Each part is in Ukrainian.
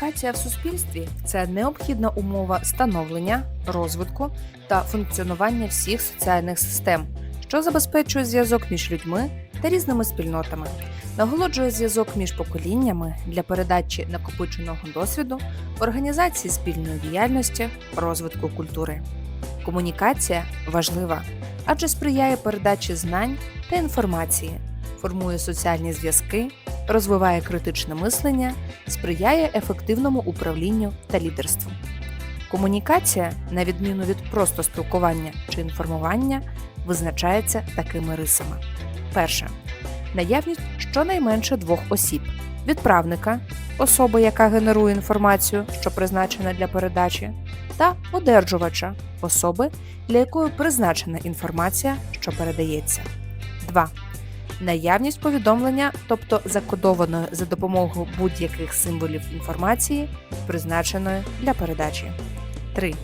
Комунікація в суспільстві це необхідна умова становлення, розвитку та функціонування всіх соціальних систем, що забезпечує зв'язок між людьми та різними спільнотами, наголоджує зв'язок між поколіннями для передачі накопиченого досвіду, організації спільної діяльності, розвитку культури. Комунікація важлива, адже сприяє передачі знань та інформації, формує соціальні зв'язки, розвиває критичне мислення, сприяє ефективному управлінню та лідерству. Комунікація, на відміну від просто спілкування чи інформування, визначається такими рисами: перше наявність щонайменше двох осіб: відправника, особи, яка генерує інформацію, що призначена для передачі, та одержувача особи, для якої призначена інформація, що передається. 2. Наявність повідомлення, тобто закодованої за допомогою будь-яких символів інформації, призначеної для передачі. 3.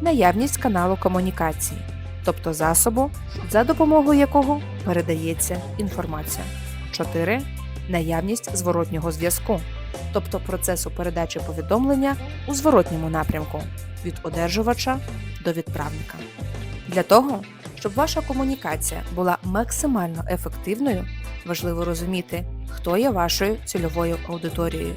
Наявність каналу комунікації, тобто засобу, за допомогою якого передається інформація. 4. Наявність зворотнього зв'язку, тобто процесу передачі повідомлення у зворотньому напрямку від одержувача до відправника. Для того, щоб ваша комунікація була максимально ефективною, важливо розуміти, хто є вашою цільовою аудиторією.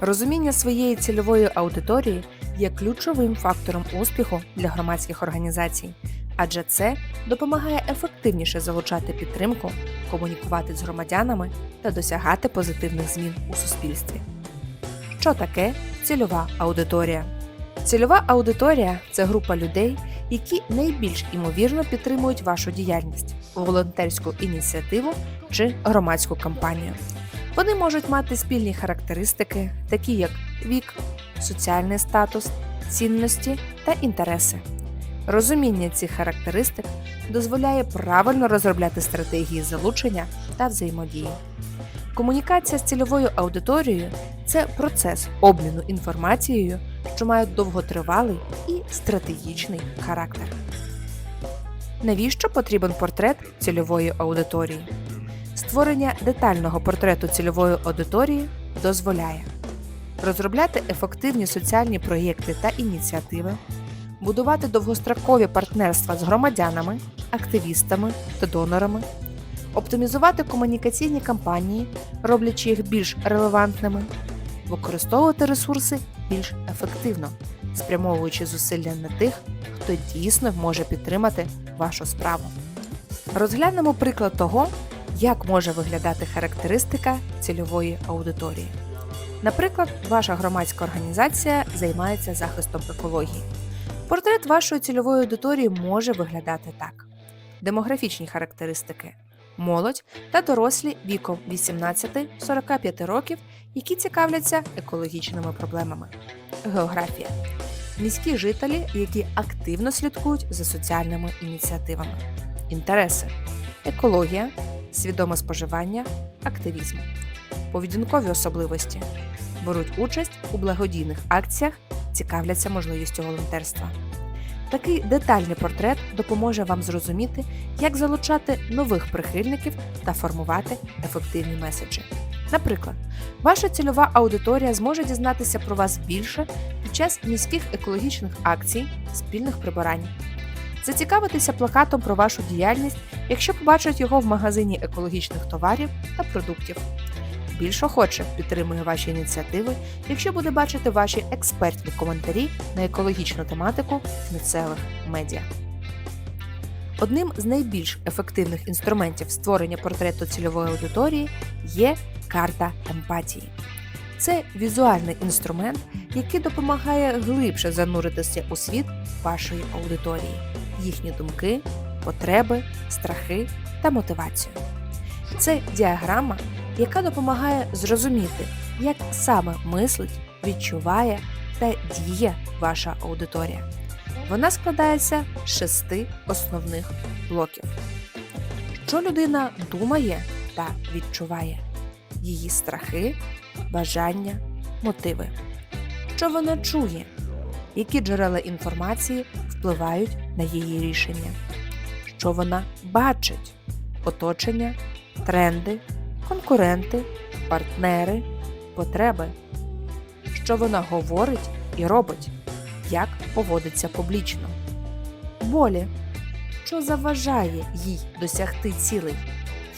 Розуміння своєї цільової аудиторії є ключовим фактором успіху для громадських організацій, адже це допомагає ефективніше залучати підтримку, комунікувати з громадянами та досягати позитивних змін у суспільстві. Що таке цільова аудиторія? Цільова аудиторія це група людей, які найбільш імовірно підтримують вашу діяльність, волонтерську ініціативу чи громадську кампанію. Вони можуть мати спільні характеристики, такі як вік, соціальний статус, цінності та інтереси. Розуміння цих характеристик дозволяє правильно розробляти стратегії залучення та взаємодії. Комунікація з цільовою аудиторією це процес обміну інформацією, що має довготривалий і стратегічний характер. Навіщо потрібен портрет цільової аудиторії? Створення детального портрету цільової аудиторії дозволяє розробляти ефективні соціальні проєкти та ініціативи, будувати довгострокові партнерства з громадянами, активістами та донорами, оптимізувати комунікаційні кампанії, роблячи їх більш релевантними, використовувати ресурси більш ефективно, спрямовуючи зусилля на тих, хто дійсно може підтримати вашу справу. Розглянемо приклад того, як може виглядати характеристика цільової аудиторії. Наприклад, ваша громадська організація займається захистом екології. Портрет вашої цільової аудиторії може виглядати так: демографічні характеристики, молодь та дорослі віком 18-45 років, які цікавляться екологічними проблемами, географія, міські жителі, які активно слідкують за соціальними ініціативами, інтереси, екологія, свідоме споживання, активізм, поведінкові особливості, беруть участь у благодійних акціях, цікавляться можливістю волонтерства. Такий детальний портрет допоможе вам зрозуміти, як залучати нових прихильників та формувати ефективні меседжі. Наприклад, ваша цільова аудиторія зможе дізнатися про вас більше під час міських екологічних акцій, спільних прибирань, зацікавитися плакатом про вашу діяльність, якщо побачать його в магазині екологічних товарів та продуктів. Більш охоче підтримує ваші ініціативи, якщо буде бачити ваші експертні коментарі на екологічну тематику в місцевих медіа. Одним з найбільш ефективних інструментів створення портрету цільової аудиторії є карта емпатії. Це візуальний інструмент, який допомагає глибше зануритися у світ вашої аудиторії, їхні думки, потреби, страхи та мотивацію. Це діаграма, яка допомагає зрозуміти, як саме мислить, відчуває та діє ваша аудиторія. Вона складається з шести основних блоків. Що людина думає та відчуває, її страхи, бажання, мотиви. Що вона чує, які джерела інформації впливають на її рішення, що вона бачить, оточення, тренди, конкуренти, партнери, потреби. що вона говорить і робить, як поводиться публічно, болі, що заважає їй досягти цілей,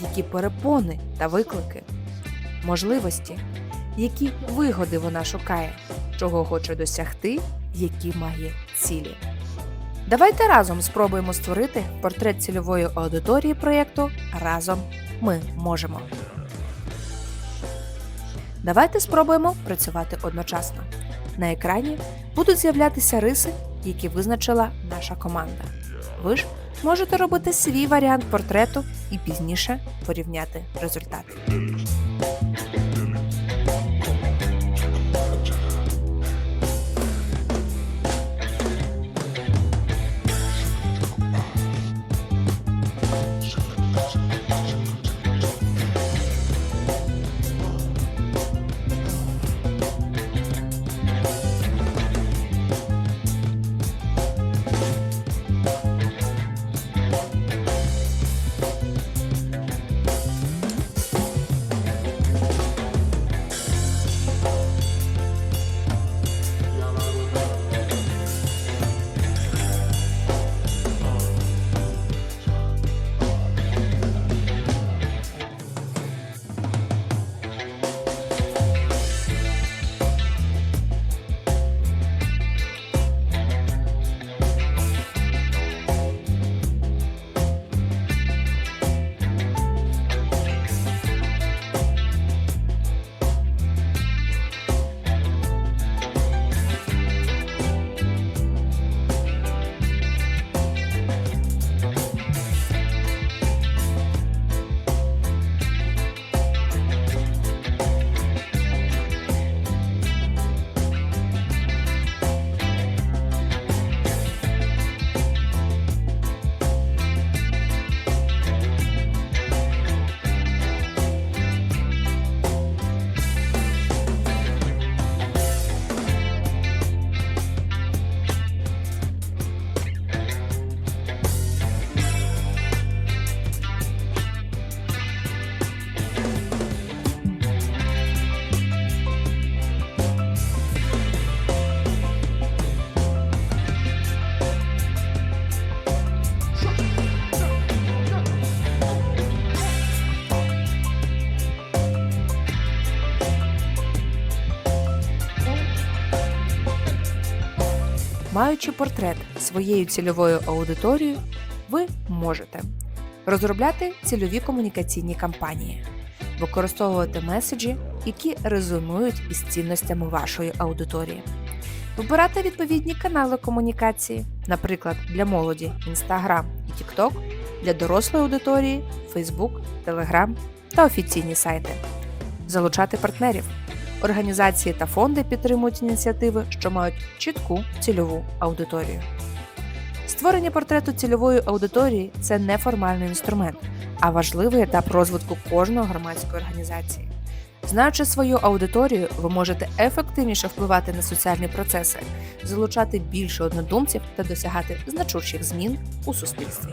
які перепони та виклики, можливості, які вигоди вона шукає, чого хоче досягти, які має цілі. Давайте разом спробуємо створити портрет цільової аудиторії проєкту Разом ми можемо. Давайте спробуємо працювати одночасно. На екрані будуть з'являтися риси, які визначила наша команда. Ви ж можете робити свій варіант портрету і пізніше порівняти результати. Маючи портрет своєю цільовою аудиторією, ви можете розробляти цільові комунікаційні кампанії, використовувати меседжі, які резонують із цінностями вашої аудиторії, вибирати відповідні канали комунікації, наприклад, для молоді Instagram і TikTok, для дорослої аудиторії Facebook, Telegram та офіційні сайти, залучати партнерів. Організації та фонди підтримують ініціативи, що мають чітку цільову аудиторію. Створення портрету цільової аудиторії це не формальний інструмент, а важливий етап розвитку кожної громадської організації. Знаючи свою аудиторію, ви можете ефективніше впливати на соціальні процеси, залучати більше однодумців та досягати значущих змін у суспільстві.